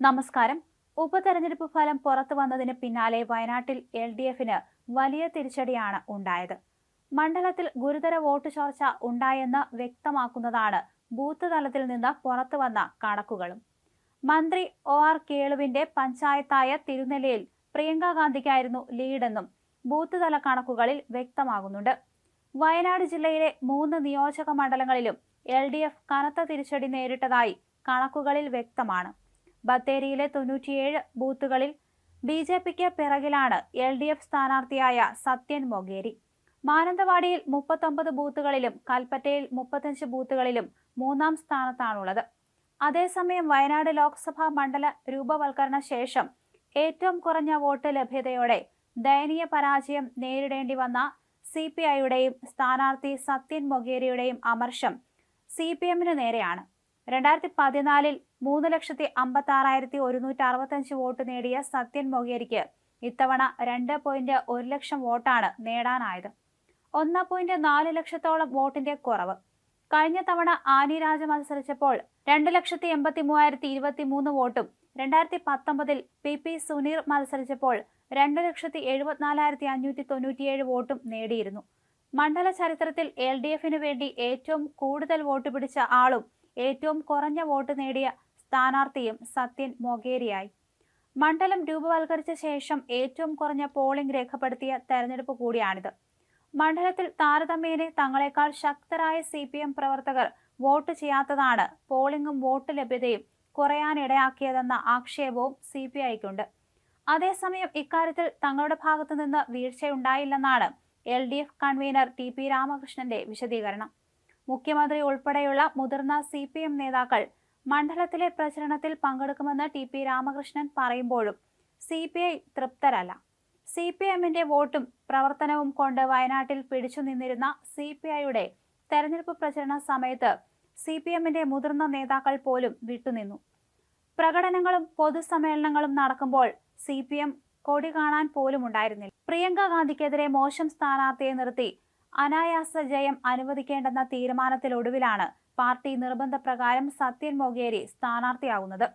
നമസ്കാരം. ഉപതെരഞ്ഞെടുപ്പ് ഫലം പുറത്തു വന്നതിന് പിന്നാലെ വയനാട്ടിൽ എൽ ഡി എഫിന് വലിയ തിരിച്ചടിയാണ് ഉണ്ടായത്. മണ്ഡലത്തിൽ ഗുരുതര വോട്ട് ചോർച്ച ഉണ്ടായെന്ന് വ്യക്തമാക്കുന്നതാണ് ബൂത്ത് തലത്തിൽ നിന്ന് പുറത്തു വന്ന കണക്കുകളും. മന്ത്രി ഒ ആർ കേളുവിന്റെ പഞ്ചായത്തായ തിരുനെല്ലിയിൽ പ്രിയങ്ക ഗാന്ധിക്കായിരുന്നു ലീഡെന്നും ബൂത്ത് തല കണക്കുകളിൽ വ്യക്തമാകുന്നുണ്ട്. വയനാട് ജില്ലയിലെ മൂന്ന് നിയോജക മണ്ഡലങ്ങളിലും എൽ കനത്ത തിരിച്ചടി നേരിട്ടതായി കണക്കുകളിൽ വ്യക്തമാണ്. ബത്തേരിയിലെ തൊണ്ണൂറ്റിയേഴ് ബൂത്തുകളിൽ ബി ജെ പിക്ക് പിറകിലാണ് L D F സ്ഥാനാർത്ഥിയായ Sathyan Mogeri മാനന്തവാടിയിൽ മുപ്പത്തൊമ്പത് ബൂത്തുകളിലും കൽപ്പറ്റയിൽ മുപ്പത്തഞ്ച് ബൂത്തുകളിലും മൂന്നാം സ്ഥാനത്താണുള്ളത്. അതേസമയം വയനാട് ലോക്സഭാ മണ്ഡല രൂപവൽക്കരണ ശേഷം ഏറ്റവും കുറഞ്ഞ വോട്ട് ലഭ്യതയോടെ ദയനീയ പരാജയം നേരിടേണ്ടി വന്ന സി പി ഐയുടെയും സ്ഥാനാർത്ഥി സത്യൻ മൊഗേരിയുടെയും അമർഷം സി പി എമ്മിന് നേരെയാണ്. രണ്ടായിരത്തി പതിനാലിൽ മൂന്ന് ലക്ഷത്തി അമ്പത്തി ആറായിരത്തി ഒരുന്നൂറ്റി അറുപത്തഞ്ച് വോട്ട് നേടിയ സത്യൻ മൊഗേരിക്ക് ഇത്തവണ രണ്ട് പോയിന്റ് ഒരു ലക്ഷം വോട്ടാണ് നേടാനായത്. ഒന്ന് പോയിന്റ് നാല് ലക്ഷത്തോളം വോട്ടിന്റെ കുറവ്. കഴിഞ്ഞ തവണ ആനി രാജ മത്സരിച്ചപ്പോൾ രണ്ട് ലക്ഷത്തി എൺപത്തി മൂവായിരത്തി ഇരുപത്തി മൂന്ന് വോട്ടും രണ്ടായിരത്തി പത്തൊമ്പതിൽ പി പി സുനീർ മത്സരിച്ചപ്പോൾ രണ്ട് ലക്ഷത്തി എഴുപത്തിനാലായിരത്തി അഞ്ഞൂറ്റി തൊണ്ണൂറ്റിയേഴ് വോട്ടും നേടിയിരുന്നു. മണ്ഡല ചരിത്രത്തിൽ എൽ ഡി എഫിന് വേണ്ടി ഏറ്റവും കൂടുതൽ വോട്ട് പിടിച്ച ആളും ഏറ്റവും കുറഞ്ഞ വോട്ട് നേടിയ സ്ഥാനാർത്ഥിയും സത്യൻ മൊഗേരിയായി. മണ്ഡലം രൂപവൽക്കരിച്ച ശേഷം ഏറ്റവും കുറഞ്ഞ പോളിംഗ് രേഖപ്പെടുത്തിയ തെരഞ്ഞെടുപ്പ് കൂടിയാണിത്. മണ്ഡലത്തിൽ താരതമ്യേനെ തങ്ങളെക്കാൾ ശക്തരായ സി പി എം പ്രവർത്തകർ വോട്ട് ചെയ്യാത്തതാണ് പോളിംഗും വോട്ട് ലഭ്യതയും കുറയാനിടയാക്കിയതെന്ന ആക്ഷേപവും സി പി ഐക്കുണ്ട്. അതേസമയം ഇക്കാര്യത്തിൽ തങ്ങളുടെ ഭാഗത്തു നിന്ന് വീഴ്ചയുണ്ടായില്ലെന്നാണ് L D F convener T P രാമകൃഷ്ണന്റെ വിശദീകരണം. മുഖ്യമന്ത്രി ഉൾപ്പെടെയുള്ള മുതിർന്ന സി പി എം നേതാക്കൾ മണ്ഡലത്തിലെ പ്രചരണത്തിൽ പങ്കെടുക്കുമെന്ന് ടി പി രാമകൃഷ്ണൻ പറയുമ്പോഴും സി പി ഐ തൃപ്തരല്ല. സി പി എമ്മിന്റെ വോട്ടും പ്രവർത്തനവും കൊണ്ട് വയനാട്ടിൽ പിടിച്ചു നിന്നിരുന്ന സി പി ഐയുടെ തെരഞ്ഞെടുപ്പ് പ്രചരണ സമയത്ത് സി പി എമ്മിന്റെ മുതിർന്ന നേതാക്കൾ പോലും വിട്ടുനിന്നു. പ്രകടനങ്ങളും പൊതുസമ്മേളനങ്ങളും നടക്കുമ്പോൾ സി പി എം കൊടി കാണാൻ പോലും ഉണ്ടായിരുന്നില്ല പ്രിയങ്ക ഗാന്ധിക്കെതിരെ മോശം സ്ഥാനാർത്ഥിയെ നിർത്തി അനായാസ ജയം അനുവദിക്കേണ്ടെന്ന തീരുമാനത്തിലൊടുവിലാണ് പാർട്ടി നിർബന്ധപ്രകാരം സത്യൻ മൊഗേരി സ്ഥാനാർത്ഥിയാകുന്നത്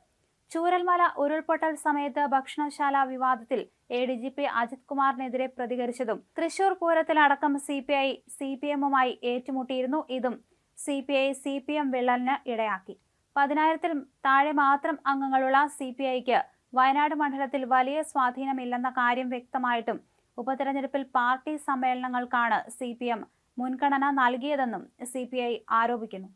ചൂരൽമല ഉരുൾപൊട്ടൽ സമയത്ത് ഭക്ഷണശാല വിവാദത്തിൽ A D G P Ajith കുമാറിനെതിരെ പ്രതികരിച്ചതും Thrissur പൂരത്തിലടക്കം C P I C P എമ്മുമായി ഏറ്റുമുട്ടിയിരുന്നു ഇതും. C P I C P M വിള്ളലിന് ഇടയാക്കി. പതിനായിരത്തിൽ താഴെ മാത്രം അംഗങ്ങളുള്ള സി പി ഐക്ക് വയനാട് മണ്ഡലത്തിൽ വലിയ സ്വാധീനമില്ലെന്ന കാര്യം വ്യക്തമായിട്ടും ഉപതെരഞ്ഞെടുപ്പിൽ പാർട്ടി സമ്മേളനങ്ങൾക്കാണ് സി മുൻഗണന നൽകിയതെന്നും സി ആരോപിക്കുന്നു.